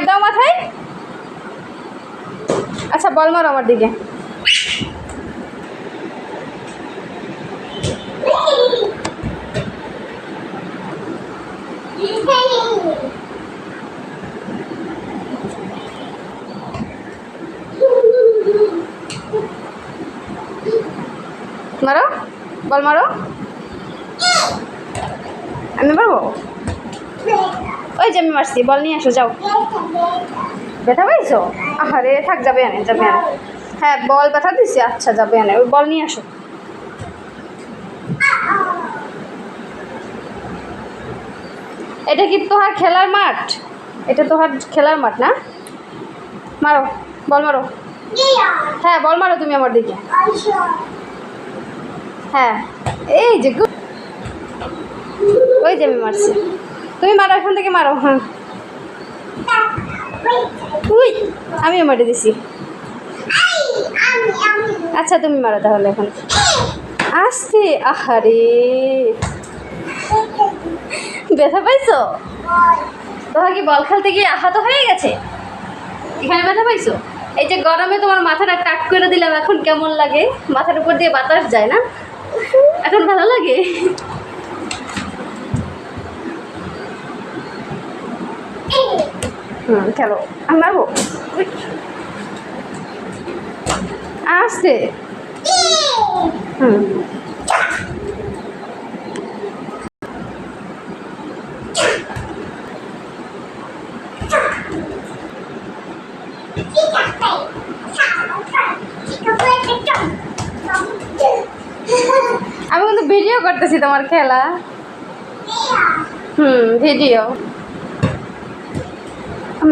Tap দাও মাথায়। আচ্ছা বল মারো আমার দিকে। মারো বল মারো। আমি পারব ওই যে আমি মারছি, বল নিয়ে আসো, যাও। ব্যথা পাইছো? আহারে, থাক, যাবে আনে যাবে আনে হ্যাঁ বল, ব্যথা দিছি আচ্ছা যাবে আনে ওই বল নিয়ে আসো। এটা কি তোহার খেলার মাঠ? এটা তোহার খেলার মাঠ না? মারো, বল মারো। হ্যাঁ বল মারো তুমি আমার দিকে। হ্যাঁ এই যে. ওই যে আমি মারছি। তুমি মারো, এখান থেকে মারো। হ্যাঁ। উই, আমিও মারি দিছি। আচ্ছা তুমি মারো তাহলে এখন। আসতে, আহারে। ব্যথা পাইছো? তোমার কি বল খেলতে গিয়ে আহত হয়ে গেছে? এখানে ব্যথা পাইছো? এই যে গরমে তোমার মাথাটা টাক করে দিলাম, এখন কেমন লাগে? মাথার উপর দিয়ে বাতাস যায় না? এখন ভালো লাগে? হুম খেলো। আমি মারবো। আসতে হুম। আমি কিন্তু ভিডিও করতেছি তোমার খেলা। হুম ভিডিও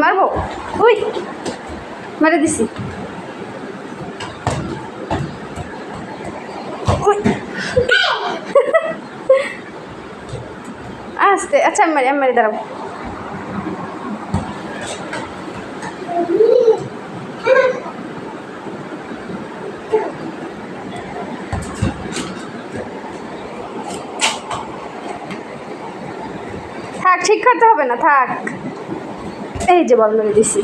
মারবো? উই মারে দিছি। আস্তে আচ্ছা আমি মারি আমি মারি দাঁড়াবো থাক, ঠিক করতে হবে না, থাক। এই যে বন্ধ মেরে দিছি।